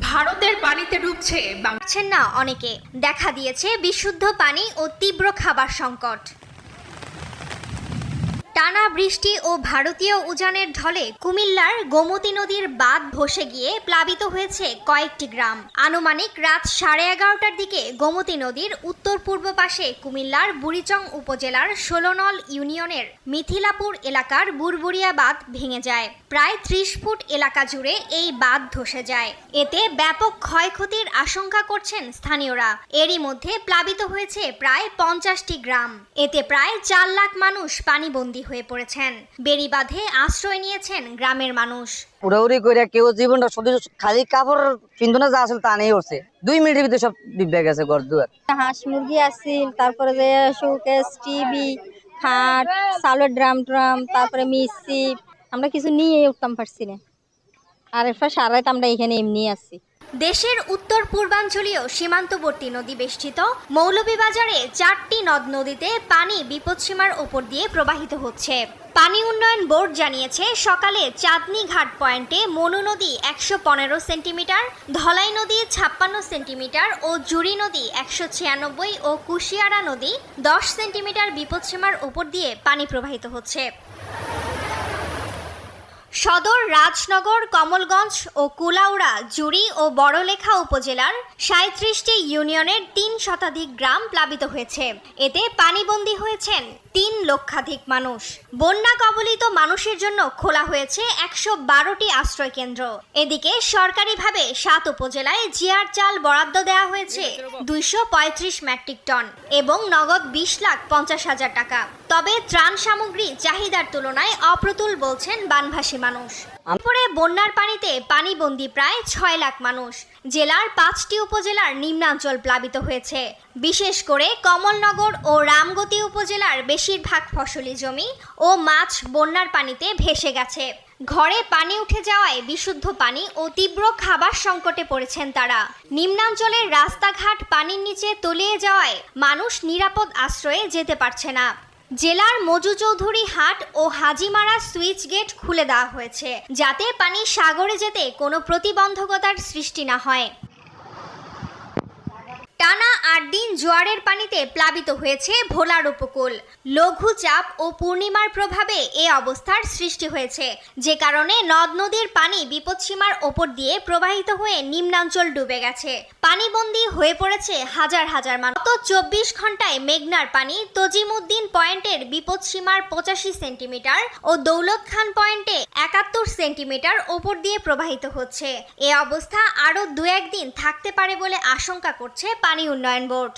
ভারতের পানিতে ডুবছে না অনেকে। দেখা দিয়েছে বিশুদ্ধ পানি ও তীব্র খাবার সংকট। টানা বৃষ্টি ও ভারতীয় উজানের ঢলে কুমিল্লার গোমতী নদীর বাঁধ ধসে গিয়ে প্লাবিত হয়েছে কয়েকটি গ্রাম। আনুমানিক রাত সাড়ে এগারোটার দিকে গোমতী নদীর উত্তর পূর্ব পাশে কুমিল্লার বুড়িচং উপজেলার ষোলনল ইউনিয়নের মিথিলাপুর এলাকার বুরবুরিয়া বাঁধ ভেঙে যায়। প্রায় ত্রিশ ফুট এলাকা জুড়ে এই বাঁধ ধসে যায়। এতে ব্যাপক ক্ষয়ক্ষতির আশঙ্কা করছেন স্থানীয়রা। এরই মধ্যে প্লাবিত হয়েছে প্রায় পঞ্চাশটি গ্রাম। এতে প্রায় চার লাখ মানুষ পানিবন্দী হয়ে পড়েছেন। বেড়িবাঁধে আশ্রয় নিয়েছেন গ্রামের মানুষ। উড়াউড়ি করে কেউ জীবনটা শুধু খালি কাপড় কিন্তু না যা আসলে তা নেই উঠছে দুই মিনিটের ভিতরে সব ডিব্বে গেছে ঘর দুয়ার। হাঁস মুরগি আসছিল তারপরে যে শোকেস টিভি খাট চালের ড্রাম ড্রাম তারপরে মিক্সি আমরা কিছু নিয়ে উঠতাম পারছি না আর এরপর সারা আমরা এখানে এমনি আছি। দেশের উত্তর পূর্বাঞ্চলীয় সীমান্তবর্তী নদী বেষ্টিত মৌলভীবাজারে চারটি নদ নদীতে পানি বিপদসীমার ওপর দিয়ে প্রবাহিত হচ্ছে। পানি উন্নয়ন বোর্ড জানিয়েছে, সকালে চাঁদনি ঘাট পয়েন্টে মনু নদী একশো পনেরো সেন্টিমিটার, ধলাই নদী ছাপ্পান্ন সেন্টিমিটার ও জুড়ি নদী একশো ছিয়ানব্বই ও কুশিয়ারা নদী দশ সেন্টিমিটার বিপদসীমার ওপর দিয়ে পানি প্রবাহিত হচ্ছে। সদর রাজনগর, কমলগঞ্জ ও কুলাউড়া, জুড়ি ও বড়লেখা উপজেলার সাঁত্রিশটি ইউনিয়নের তিন শতাধিক গ্রাম প্লাবিত হয়েছে। এতে পানিবন্দী হয়েছেন তিন লক্ষাধিক মানুষ। বন্যা কবলিত মানুষের জন্য খোলা হয়েছে একশো বারোটি আশ্রয় কেন্দ্র এদিকে সরকারিভাবে সাত উপজেলায় জিয়ার চাল বরাদ্দ দেওয়া হয়েছে দুইশো পঁয়ত্রিশ মেট্রিক টন এবং নগদ বিশ লাখ পঞ্চাশ হাজার টাকা। তবে ত্রাণ সামগ্রী চাহিদার তুলনায় অপ্রতুল বলছেন বানভাসী মানুষ। পরে বন্যার পানিতে পানিবন্দী প্রায় ছয় লাখ মানুষ। জেলার পাঁচটি উপজেলার নিম্নাঞ্চল প্লাবিত হয়েছে। বিশেষ করে কমলনগর ও রামগতি উপজেলার বেশিরভাগ ফসলি জমি ও মাছ বন্যার পানিতে ভেসে গেছে। ঘরে পানি উঠে যাওয়ায় বিশুদ্ধ পানি ও তীব্র খাবার সংকটে পড়েছেন তারা। নিম্নাঞ্চলের রাস্তাঘাট পানির নিচে তলিয়ে যাওয়ায় মানুষ নিরাপদ আশ্রয়ে যেতে পারছে না। জেলার মজু চৌধুরী হাট ও হাজিমারা সুইচ গেট খুলে দেওয়া হয়েছে, যাতে পানি সাগরে যেতে কোনো প্রতিবন্ধকতার সৃষ্টি না হয়। টানা আট দিন জোয়ারের পানিতে প্লাবিত হয়েছে ভোলার উপকূল। লঘু চাপ ও পূর্ণিমার প্রভাবে এ অবস্থার সৃষ্টি হয়েছে। যে কারণে নদ নদীর পানি বিপদসীমার ওপর দিয়ে প্রবাহিত হয়ে নিম্নাঞ্চল ডুবে গেছে। পানিবন্দী হয়ে পড়েছে হাজার হাজার মানুষ। গত চব্বিশ ঘন্টায় মেঘনার পানি তজিমুদ্দিন পয়েন্টের বিপদসীমার পঁচাশি সেন্টিমিটার ও দৌলত খান পয়েন্টে একাত্তর সেন্টিমিটার ওপর দিয়ে প্রবাহিত হচ্ছে। এ অবস্থা আরও দু একদিন থাকতে পারে বলে আশঙ্কা করছে পানি উন্নয়ন বোর্ড।